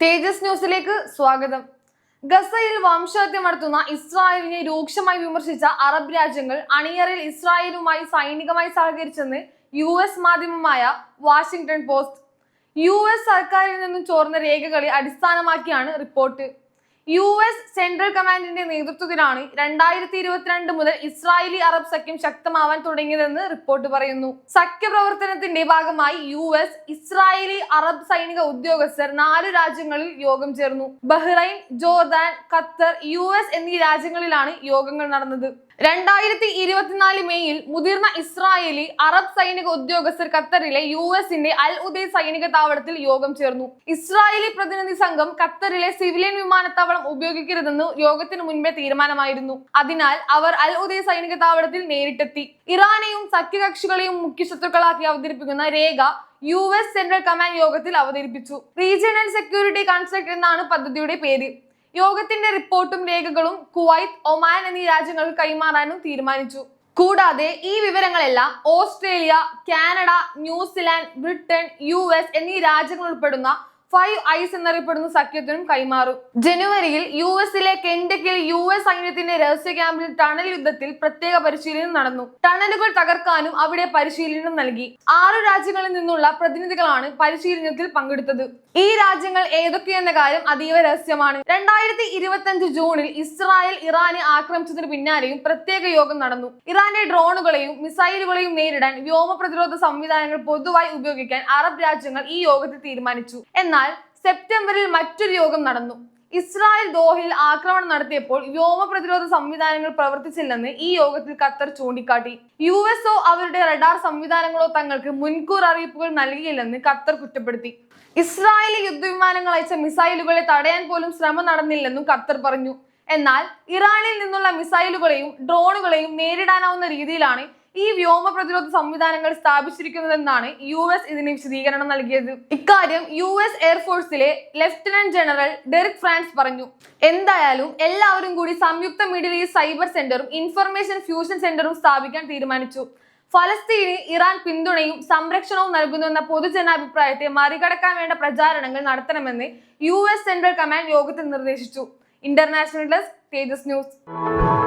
തേജസ് ന്യൂസിലേക്ക് സ്വാഗതം. ഗസയിൽ വംശഹത്യ നടത്തുന്ന ഇസ്രായേലിനെ രൂക്ഷമായി വിമർശിച്ച അറബ് രാജ്യങ്ങൾ അണിയറിൽ ഇസ്രായേലുമായി സൈനികമായി സഹകരിച്ചെന്ന് യു എസ് മാധ്യമമായ വാഷിംഗ്ടൺ പോസ്റ്റ്. യു എസ് സർക്കാരിൽ നിന്നും ചോർന്ന രേഖകളെ അടിസ്ഥാനമാക്കിയാണ് റിപ്പോർട്ട്. യു എസ് സെൻട്രൽ കമാൻഡിന്റെ നേതൃത്വത്തിലാണ് രണ്ടായിരത്തി ഇരുപത്തിരണ്ട് മുതൽ ഇസ്രായേലി അറബ് സഖ്യം ശക്തമാവാൻ തുടങ്ങിയതെന്ന് റിപ്പോർട്ട് പറയുന്നു. സഖ്യപ്രവർത്തനത്തിന്റെ ഭാഗമായി യു എസ് ഇസ്രായേലി അറബ് സൈനിക ഉദ്യോഗസ്ഥർ നാല് രാജ്യങ്ങളിൽ യോഗം ചേർന്നു. ബഹ്റൈൻ ജോർദാൻ ഖത്തർ യു എന്നീ രാജ്യങ്ങളിലാണ് യോഗങ്ങൾ നടന്നത്. രണ്ടായിരത്തി ഇരുപത്തിനാല് മെയ്യിൽ മുതിർന്ന ഇസ്രായേലി അറബ് സൈനിക ഉദ്യോഗസ്ഥർ ഖത്തറിലെ യു എസിന്റെ അൽ ഉദയ് സൈനിക താവളത്തിൽ യോഗം ചേർന്നു. ഇസ്രായേലി പ്രതിനിധി സംഘം ഖത്തറിലെ സിവിലിയൻ വിമാനത്താവളം ഉപയോഗിക്കരുതെന്ന് യോഗത്തിന് മുൻപേ തീരുമാനമായിരുന്നു. അതിനാൽ അവർ അൽ ഉദയ് സൈനിക താവളത്തിൽ നേരിട്ടെത്തി. ഇറാനെയും സഖ്യകക്ഷികളെയും മുഖ്യ ശത്രുക്കളാക്കി അവതരിപ്പിക്കുന്ന രേഖ യു എസ് സെൻട്രൽ കമാൻഡ് യോഗത്തിൽ അവതരിപ്പിച്ചു. റീജിയണൽ സെക്യൂരിറ്റി കൺസൾട്ട് എന്നാണ് പദ്ധതിയുടെ പേര്. യോഗത്തിന്റെ റിപ്പോർട്ടും രേഖകളും കുവൈത്ത് ഒമാൻ എന്നീ രാജ്യങ്ങൾക്ക് കൈമാറാനും തീരുമാനിച്ചു. കൂടാതെ ഈ വിവരങ്ങളെല്ലാം Australia Canada New Zealand Britain U എന്നീ രാജ്യങ്ങൾ ഉൾപ്പെടുന്ന ഫൈവ് ഐസ് എന്നറിയപ്പെടുന്ന സഖ്യത്തിനും കൈമാറും. ജനുവരിയിൽ യു എസിലെ കെൻഡക്കിൽ യു എസ് സൈന്യത്തിന്റെ രഹസ്യ ക്യാമ്പിൽ ടണൽ യുദ്ധത്തിൽ പ്രത്യേക പരിശീലനം നടന്നു. ടണലുകൾ തകർക്കാനും അവിടെ പരിശീലനം നൽകി. ആറു രാജ്യങ്ങളിൽ നിന്നുള്ള പ്രതിനിധികളാണ് പരിശീലനത്തിൽ പങ്കെടുത്തത്. ഈ രാജ്യങ്ങൾ ഏതൊക്കെയെന്ന കാര്യം അതീവ രഹസ്യമാണ്. രണ്ടായിരത്തി ഇരുപത്തി അഞ്ച് ജൂണിൽ ഇസ്രായേൽ ഇറാനെ ആക്രമിച്ചതിന് പിന്നാലെയും പ്രത്യേക യോഗം നടന്നു. ഇറാന്റെ ഡ്രോണുകളെയും മിസൈലുകളെയും നേരിടാൻ വ്യോമ പ്രതിരോധ സംവിധാനങ്ങൾ പൊതുവായി ഉപയോഗിക്കാൻ അറബ് രാജ്യങ്ങൾ ഈ യോഗത്തിൽ തീരുമാനിച്ചു. എന്നാൽ സെപ്റ്റംബറിൽ മറ്റൊരു യോഗം നടന്നു. ഇസ്രായേൽ ദോഹയിൽ ആക്രമണം നടത്തിയപ്പോൾ വ്യോമ പ്രതിരോധ സംവിധാനങ്ങൾ പ്രവർത്തിച്ചില്ലെന്ന് ഈ യോഗത്തിൽ ഖത്തർ ചൂണ്ടിക്കാട്ടി. യു എസ് ഒ അവരുടെ റഡാർ സംവിധാനങ്ങളോ തങ്ങൾക്ക് മുൻകൂർ അറിയിപ്പുകൾ നൽകിയില്ലെന്ന് ഖത്തർ കുറ്റപ്പെടുത്തി. ഇസ്രായേലി യുദ്ധവിമാനങ്ങൾ അയച്ച മിസൈലുകളെ തടയാൻ പോലും ശ്രമം നടന്നില്ലെന്നും ഖത്തർ പറഞ്ഞു. എന്നാൽ ഇറാനിൽ നിന്നുള്ള മിസൈലുകളെയും ഡ്രോണുകളെയും നേരിടാനാവുന്ന രീതിയിലാണ് ഈ വ്യോമ പ്രതിരോധ സംവിധാനങ്ങൾ സ്ഥാപിച്ചിരിക്കുന്നതെന്നാണ് യു എസ് ഇതിന് വിശദീകരണം നൽകിയത്. ഇക്കാര്യം യു എസ് എയർഫോഴ്സിലെ ലഫ്റ്റനന്റ് ജനറൽ ഡെറിക് ഫ്രാൻസ് പറഞ്ഞു. എന്തായാലും എല്ലാവരും കൂടി സംയുക്ത മിഡിൽ ഈസ്റ്റ് സൈബർ സെന്ററും ഇൻഫർമേഷൻ ഫ്യൂഷൻ സെന്ററും സ്ഥാപിക്കാൻ തീരുമാനിച്ചു. ഫലസ്തീന് ഇറാൻ പിന്തുണയും സംരക്ഷണവും നൽകുന്നുവെന്ന പൊതുജനാഭിപ്രായത്തെ മറികടക്കാൻ വേണ്ട പ്രചാരണങ്ങൾ നടത്തണമെന്ന് യു എസ് സെൻട്രൽ കമാൻഡ് യോഗത്തിൽ നിർദ്ദേശിച്ചു. ഇന്റർനാഷണൽ ഡെസ്ക് തേജസ് ന്യൂസ്